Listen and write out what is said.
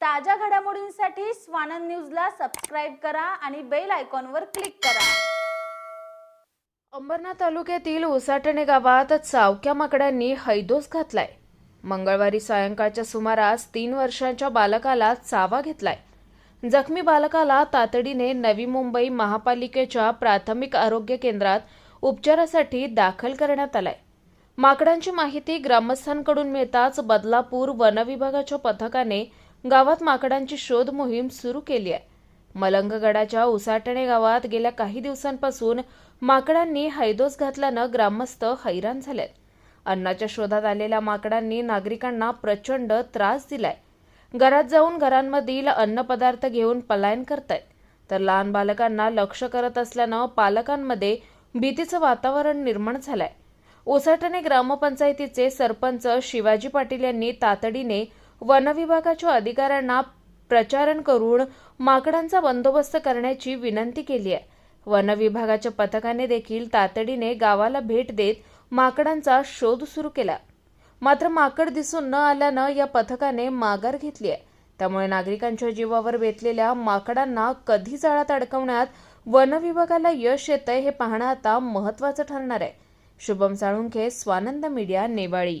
ताज्या घडामोडींसाठी स्वानंद न्यूजला सबस्क्राईब करा आणि बेल आयकॉनवर क्लिक करा. अंबरनाथ तालुक्यातील उसाटणे गावात चावक्या माकड्यांनी हैदोस घातलाय. मंगळवारी सायंकाळच्या सुमारास तीन वर्षांच्या बालकाला चावा घेतलाय. जखमी बालकाला तातडीने नवी मुंबई महापालिकेच्या प्राथमिक आरोग्य केंद्रात उपचारासाठी दाखल करण्यात आलाय. माकडांची माहिती ग्रामस्थांकडून मिळताच बदलापूर वनविभागाच्या पथकाने गावात माकडांची शोध मोहीम सुरू केली आहे. मलंगगडाच्या उसाटणे गावात गेल्या काही दिवसांपासून माकडांनी हैदोस घातल्यानं ग्रामस्थ हैराण झालेत. अन्नाच्या शोधात आलेल्या माकडांनी नागरिकांना प्रचंड त्रास दिलाय. घरात जाऊन घरांमधील अन्नपदार्थ घेऊन पलायन करतायत. तर लहान बालकांना लक्ष करत असल्यानं पालकांमध्ये भीतीचं वातावरण निर्माण झालंय. ओसाटणे ग्रामपंचायतीचे सरपंच शिवाजी पाटील यांनी तातडीने वनविभागाच्या अधिकाऱ्यांना प्रचारण करून माकडांचा बंदोबस्त करण्याची विनंती केली आहे. वनविभागाच्या पथकाने देखील तातडीने गावाला भेट देत माकडांचा शोध सुरू केला. मात्र माकड दिसून न आल्यानं या पथकाने माघार घेतली आहे. त्यामुळे नागरिकांच्या जीवावर बेतलेल्या माकडांना कधी जाळात अडकवण्यात वनविभागाला यश येतंय हे पाहणं आता महत्वाचं ठरणार आहे. शुभम साळुंखे स्वानंद मीडिया नेवाळी